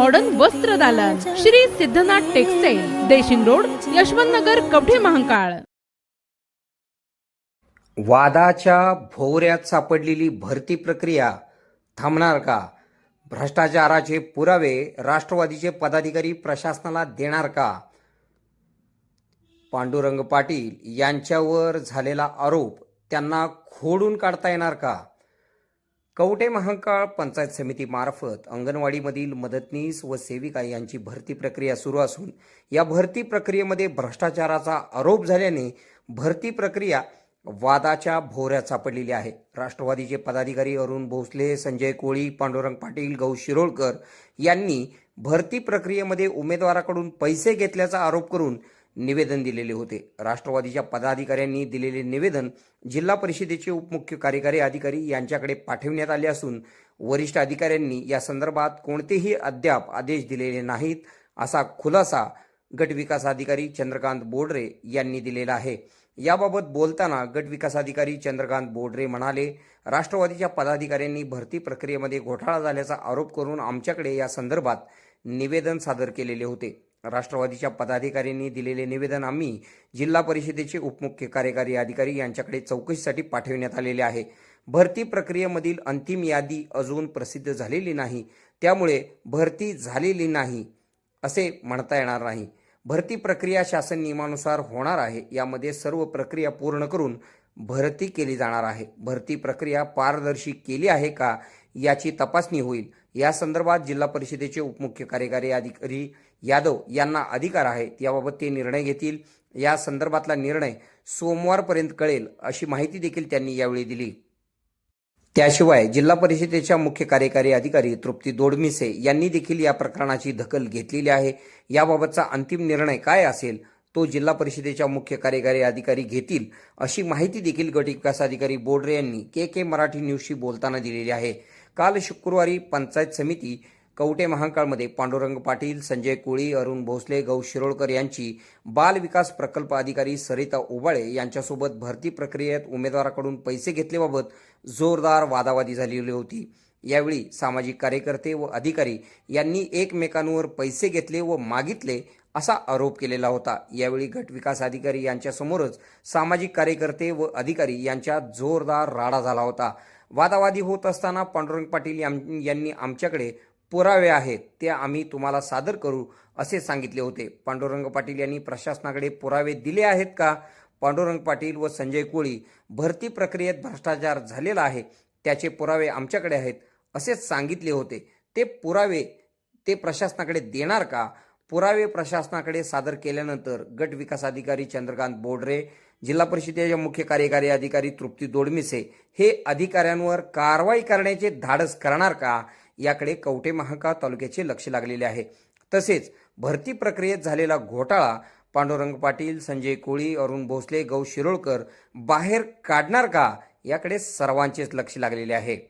Modern वस्त्र दालन Shri Siddhanath textile Deshing road Yashwant Nagar Kavathe Mahakal वादाच्या भोवऱ्यात सापडलेली भरती प्रक्रिया थांबणार का? भ्रष्टाचाराचे पुरावे राष्ट्रवादीचे पदाधिकारी प्रशासनाला देणार का? पांडुरंग पाटील यांच्यावर झालेला आरोप त्यांना खोडून काढता येणार का? कवटे महाकाळ पंचायत समितीमार्फत अंगणवाडीमधील मदतनीस व सेविका यांची भरती प्रक्रिया सुरू असून या भरती प्रक्रियेमध्ये भ्रष्टाचाराचा आरोप झाल्याने भरती प्रक्रिया वादाच्या भोवऱ्यात सापडलेली आहे. राष्ट्रवादीचे पदाधिकारी अरुण भोसले संजय कोळी पांडुरंग पाटील गौ शिरोळकर यांनी भरती प्रक्रियेमध्ये उमेदवाराकडून पैसे घेतल्याचा आरोप करून निवेदन दिलेले होते. राष्ट्रवादीच्या पदाधिकाऱ्यांनी दिलेले निवेदन जिल्हा परिषदेचे उपमुख्य कार्यकारी अधिकारी यांच्याकडे पाठवण्यात आले असून वरिष्ठ अधिकाऱ्यांनी या संदर्भात कोणतेही अद्याप आदेश दिलेले नाहीत असा खुलासा गटविकास अधिकारी चंद्रकांत बोडरे यांनी दिलेला आहे. याबाबत बोलताना गट विकास अधिकारी चंद्रकांत बोडरे म्हणाले राष्ट्रवादीच्या पदाधिकाऱ्यांनी भरती प्रक्रियेमध्ये घोटाळा झाल्याचा आरोप करून आमच्याकडे या संदर्भात निवेदन सादर केलेले होते. राष्ट्रवादीच्या पदाधिकाऱ्यांनी दिलेले निवेदन आम्ही जिल्हा परिषदेचे उपमुख्य कार्यकारी अधिकारी यांच्याकडे चौकशीसाठी पाठविण्यात आलेले आहे. भरती प्रक्रियेमधील अंतिम यादी अजून प्रसिद्ध झालेली नाही. त्यामुळे भरती झालेली नाही असे म्हणता येणार नाही. भरती प्रक्रिया शासन नियमानुसार होणार आहे. यामध्ये सर्व प्रक्रिया पूर्ण करून भरती केली जाणार आहे. भरती प्रक्रिया पारदर्शी केली आहे का? याची तपासणी होईल. या संदर्भात जिल्हा परिषदेचे उपमुख्य कार्यकारी अधिकारी यादव यांना अधिकार आहेत याबाबत ते निर्णय घेतील. या संदर्भातला निर्णय सोमवारपर्यंत कळेल अशी माहिती देखील त्यांनी यावेळी दिली. त्याशिवाय जिल्हा परिषदेच्या मुख्य कार्यकारी अधिकारी तृप्ती दोडमिसे यांनी देखील या प्रकरणाची दखल घेतलेली आहे. याबाबतचा अंतिम निर्णय काय असेल तो जिल्हा परिषदेच्या मुख्य कार्यकारी अधिकारी घेतील अशी माहिती देखील गट विकास अधिकारी बोर्डरे यांनी के के मराठी न्यूजशी बोलताना दिलेली आहे. काल शुक्रवारी पंचायत समिती कवटे महांकाळमध्ये पांडुरंग पाटील संजय कोळी अरुण भोसले गौ शिरोळकर यांची बाल विकास प्रकल्प अधिकारी सरिता ओबाळे यांच्यासोबत भरती प्रक्रियेत उमेदवाराकडून पैसे घेतल्याबाबत जोरदार वादावादी झालेली होती. यावेळी सामाजिक कार्यकर्ते व अधिकारी यांनी एकमेकांवर पैसे घेतले व मागितले असा आरोप केलेला होता. यावेळी गट विकास अधिकारी यांच्यासमोरच सामाजिक कार्यकर्ते व अधिकारी यांच्यात जोरदार राडा झाला होता. वादावादी होत असताना पांडुरंग पाटील यां- यांनी आमच्याकडे पुरावे आहेत ते आम्ही तुम्हाला सादर करू असे सांगितले होते. पांडुरंग पाटील यांनी प्रशासनाकडे पुरावे दिले आहेत का? पांडुरंग पाटील व संजय कोळी भरती प्रक्रियेत भ्रष्टाचार झालेला आहे त्याचे पुरावे आमच्याकडे आहेत असेच सांगितले होते. ते पुरावे ते प्रशासनाकडे देणार का? पुरावे प्रशासनाकडे सादर केल्यानंतर गट विकास अधिकारी चंद्रकांत बोडरे जिल्हा परिषदेचे मुख्य कार्यकारी अधिकारी तृप्ती दोडमिसे हे अधिकाऱ्यांवर कारवाई करण्याचे धाडस करणार का? याकडे कवटे महाका तालुक्याचे लक्ष लागलेले आहे. तसेच भरती प्रक्रियेत झालेला घोटाळा पांडुरंग पाटील संजय कोळी अरुण भोसले गौ शिरोळकर बाहेर काढणार का? याकडे सर्वांचेच लक्ष लागलेले आहे.